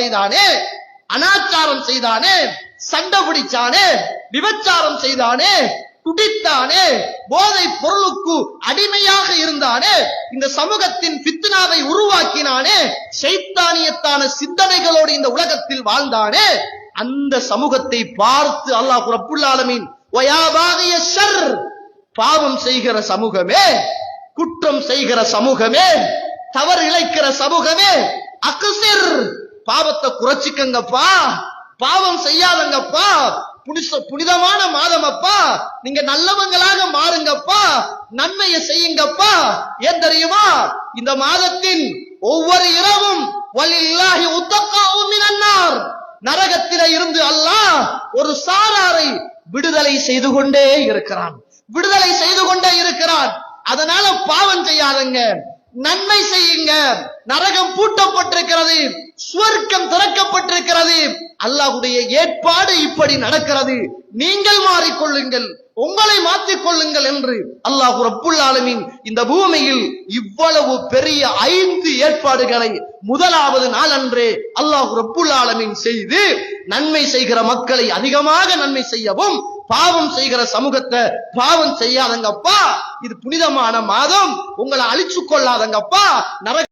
செய்தானே? அனாச்சாரம் செய்தானே? சண்டை பிடிச்சானே? விபச்சாரம் செய்தானே? குடித்தானே போதை பொருளுக்கு அடிமையாக இருந்தானே? இந்த சமூகத்தின் பித்னாவை உருவாக்கினானே? சைத்தானியத்தான சிந்தனைகளோடு இந்த உலகத்தில் வாழ்ந்தானே? அந்த சமூகத்தை பார்த்து அல்லாஹ் ரப்புல் ஆலமீன் வயாபாகிய ஷர் பாவம் செய்கிற சமூகமே குற்றம் செய்கிற சமூகமே தவறு இழைக்கிற சமூகமே அக்சிர் பாவத்தை குறைச்சிக்கங்கப்பா. பாவம் செய்யாதங்கப்பா. புனித புனிதமான மாதம் அப்பா நீங்க நல்லவங்களாக மாறுங்கப்பா. நன்மையை செய்யுங்கப்பா. ஏன் தெரியுமா? இந்த மாதத்தின் ஒவ்வொரு இரவும் வலில்லாஹி உத்தக்காவும் மினன்னார். நரகத்தில இருந்து அல்லாஹ் ஒரு சாராரை விடுதலை செய்து கொண்டே இருக்கிறான். விடுதலை செய்து கொண்டே இருக்கிறான். அதனால பாவம் செய்யாதங்க. நன்மை செய்யுங்க. நரகம் பூட்டப்பட்டிருக்கிறது. சுவர்க்கம் திறக்கப்பட்டிருக்கிறது. அல்லாஹுடைய ஏற்பாடு இப்படி நடக்கிறது. நீங்கள் மாறிக்கொள்ளுங்கள். உங்களை மாற்றிக்கொள்ளுங்கள் என்று அல்லாஹ் ரப்புல் ஆலமீன் இந்த பூமியில் இவ்வளவு பெரிய ஐந்து ஏற்பாடுகளை முதலாவது நாளன்றே அல்லாஹ் ரப்புல் ஆலமீன் செய்து நன்மை செய்கிற மக்களை அதிகமாக நன்மை செய்யவும் பாவம் செய்கிற சமூகத்தை பாவம் செய்யாதங்கப்பா. இது புனிதமான மாதம். உங்களை அழிச்சு கொள்ளாதங்கப்பா. நரக